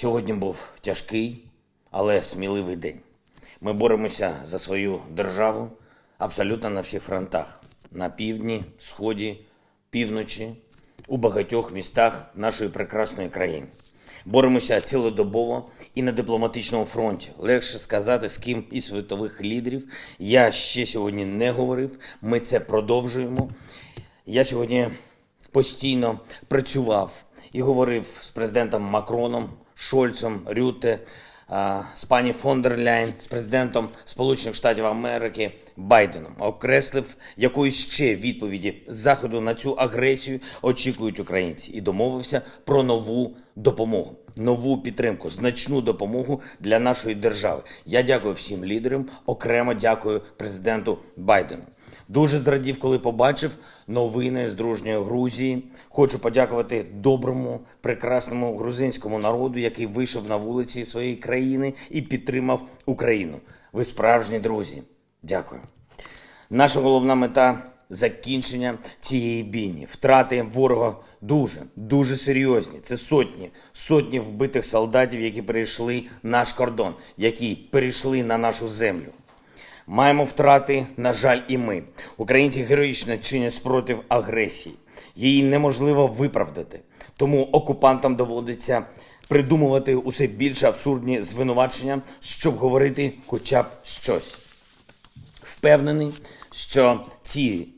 Сьогодні був тяжкий, але сміливий день. Ми боремося за свою державу абсолютно на всіх фронтах: на півдні, сході, півночі, у багатьох містах нашої прекрасної країни. Боремося цілодобово і на дипломатичному фронті. Легше сказати, з ким із світових лідерів я ще сьогодні не говорив. Ми це продовжуємо. Я сьогодні постійно працював і говорив з президентом Макроном, Шольцем, Рюте, з пані фон дер Ляйн, з президентом Сполучених Штатів Америки Байденом. Окреслив, якої ще відповіді Заходу на цю агресію очікують українці, і домовився про нову допомогу, нову підтримку, значну допомогу для нашої держави. Я дякую всім лідерам, окремо дякую президенту Байдену. Дуже зрадів, коли побачив новини з дружньої Грузії. Хочу подякувати доброму, прекрасному грузинському народу, який вийшов на вулиці своєї країни і підтримав Україну. Ви справжні друзі. Дякую. Наша головна мета закінчення цієї бійні. Втрати ворога дуже, дуже серйозні. Це сотні, сотні вбитих солдатів, які перейшли наш кордон, які перейшли на нашу землю. Маємо втрати, на жаль, і ми. Українці героїчно чинять спротив агресії. Її неможливо виправдати. Тому окупантам доводиться придумувати усе більше абсурдні звинувачення, щоб говорити хоча б щось. Впевнений, що ці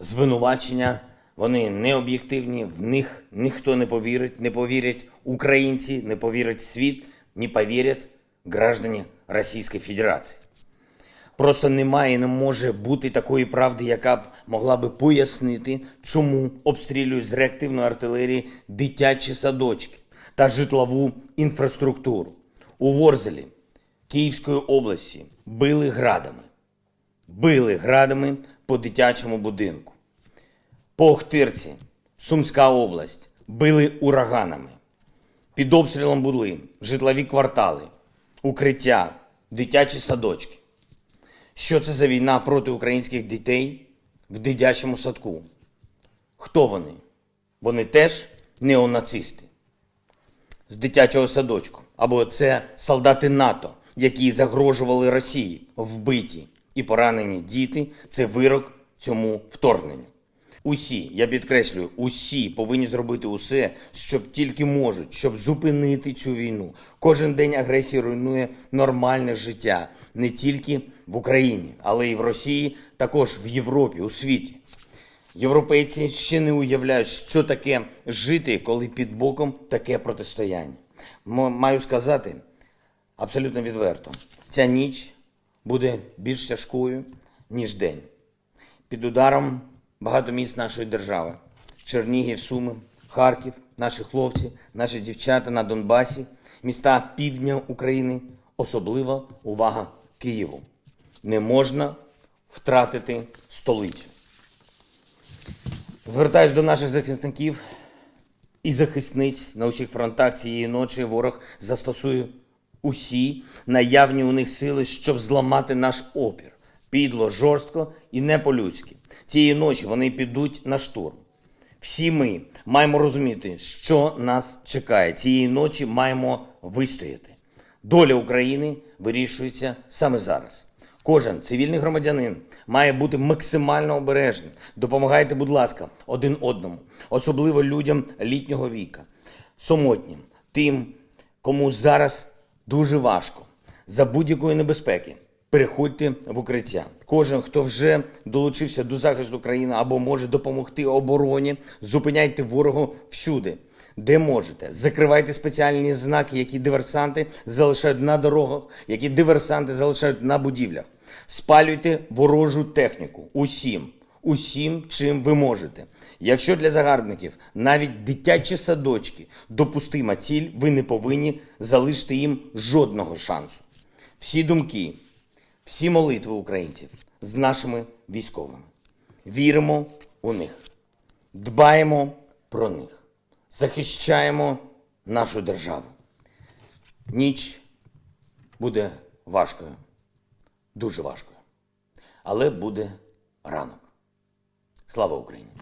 звинувачення вони не об'єктивні, в них ніхто не повірить, не повірять українці, не повірить світ, не повірять граждані Російської Федерації. Просто немає і не може бути такої правди, яка б могла би пояснити, чому обстрілюють з реактивної артилерії дитячі садочки та житлову інфраструктуру. У Ворзелі Київської області били градами. Били градами по дитячому будинку. По Охтирці, Сумська область, били ураганами. Під обстрілом були житлові квартали, укриття, дитячі садочки. Що це за війна проти українських дітей в дитячому садку? Хто вони? Вони теж неонацисти з дитячого садочку. Або це солдати НАТО, які загрожували Росії, вбиті і поранені діти. Це вирок цьому вторгненню. Усі, я підкреслюю, усі повинні зробити усе, щоб тільки можуть, щоб зупинити цю війну. Кожен день агресії руйнує нормальне життя не тільки в Україні, але й в Росії, також в Європі, у світі. Європейці ще не уявляють, що таке жити, коли під боком таке протистояння. Маю сказати абсолютно відверто: ця ніч буде більш тяжкою, ніж день. Під ударом багато міст нашої держави: Чернігів, Суми, Харків, наші хлопці, наші дівчата на Донбасі, міста півдня України, особлива увага Києву. Не можна втратити столицю. Звертаюсь до наших захисників і захисниць на усіх фронтах цієї ночі. Ворог застосує усі наявні у них сили, щоб зламати наш опір. Підло, жорстко і не по-людськи. Цієї ночі вони підуть на штурм. Всі ми маємо розуміти, що нас чекає. Цієї ночі маємо вистояти. Доля України вирішується саме зараз. Кожен цивільний громадянин має бути максимально обережним. Допомагайте, будь ласка, один одному, особливо людям літнього віка, самотнім, тим, кому зараз дуже важко. За будь-якої небезпеки переходьте в укриття. Кожен, хто вже долучився до захисту країни або може допомогти обороні, зупиняйте ворогу всюди, де можете. Закривайте спеціальні знаки, які диверсанти залишають на дорогах, які диверсанти залишають на будівлях. Спалюйте ворожу техніку усім, усім, чим ви можете. Якщо для загарбників навіть дитячі садочки допустима ціль, ви не повинні залишити їм жодного шансу. Всі думки, всі молитви українців з нашими військовими. Віримо у них, дбаємо про них, захищаємо нашу державу. Ніч буде важкою, дуже важкою, але буде ранок. Слава Україні!